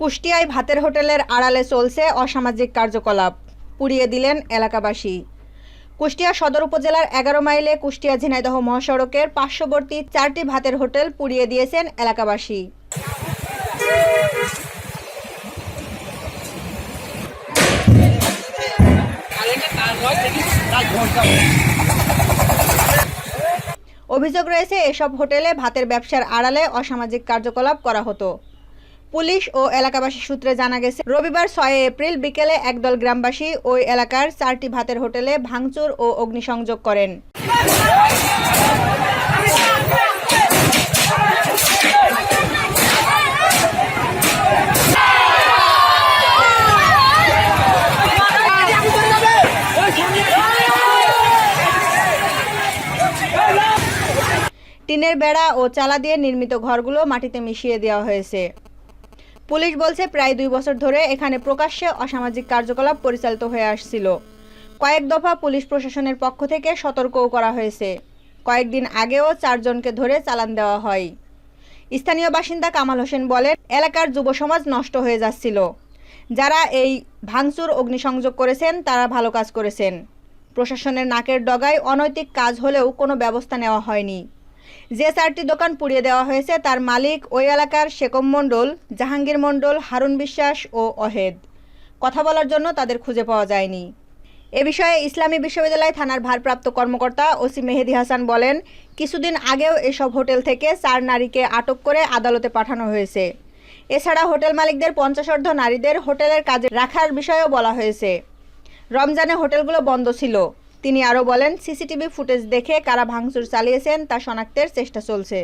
কুষ্টিয়ায় ভাতের হোটেলের আড়ালে চলছে অসামাজিক কার্যকলাপ। পুড়িয়ে দিলেন এলাকাবাসী। কুষ্টিয়া সদর উপজেলার এগারো মাইলে কুষ্টিয়া ঝিনাইদহ মহাসড়কের পার্শ্ববর্তী চারটি ভাতের হোটেল পুড়িয়ে দিয়েছেন এলাকাবাসী। অভিযোগ রয়েছে, এসব হোটেলে ভাতের ব্যবসার আড়ালে অসামাজিক কার্যকলাপ করা হতো। পুলিশ ও এলাকাবাসী সূত্রে জানা গেছে, রবিবার ছয় এপ্রিল বিকেলে একদল গ্রামবাসী ওই এলাকার চারটি ভাতের হোটেলে ভাঙচুর ও অগ্নিসংযোগ করেন। টিনের বেড়া ও চালা দিয়ে নির্মিত ঘরগুলো মাটিতে মিশিয়ে দেওয়া হয়েছে। পুলিশ বলছে প্রায় দুই বছর ধরে এখানে প্রকাশ্যে অসামাজিক কার্যকলাপ পরিচালিত হয়ে আসছিল। কয়েক দফা পুলিশ প্রশাসনের পক্ষ থেকে সতর্কও করা হয়েছে। কয়েকদিন আগেও চারজনকে ধরে চালান দেওয়া হয়। স্থানীয় বাসিন্দা কামাল হোসেন বলেন, এলাকার যুব সমাজ নষ্ট হয়ে যাচ্ছিল। যারা এই ভাঙচুর অগ্নিসংযোগ করেছেন, তারা ভালো কাজ করেছেন। প্রশাসনের নাকের ডগায় অনৈতিক কাজ হলেও কোনো ব্যবস্থা নেওয়া হয়নি। যে চারটি দোকান পুড়িয়ে দেওয়া হয়েছে। তার মালিক ওই এলাকার শেকম মণ্ডল, জাহাঙ্গীর মণ্ডল, হারুন বিশ্বাস ও অহেদ। কথা বলার জন্য তাদের খুঁজে পাওয়া যায়নি। এ বিষয়ে ইসলামী বিশ্ববিদ্যালয় থানার ভারপ্রাপ্ত কর্মকর্তা ওসি মেহেদি হাসান বলেন, কিছুদিন আগেও এসব হোটেল থেকে চার নারীকে আটক করে আদালতে পাঠানো হয়েছে। এছাড়া হোটেল মালিকদের পঞ্চাশর্ধ নারীদের হোটেলের কাজে রাখার বিষয়েও বলা হয়েছে। রমজানে হোটেলগুলো বন্ধ ছিল। তিনি আরও বলেন সিসিটিভি ফুটেজ দেখে কারা ভাঙচুর চালিয়েছেন তা শনাক্তের চেষ্টা চলছে।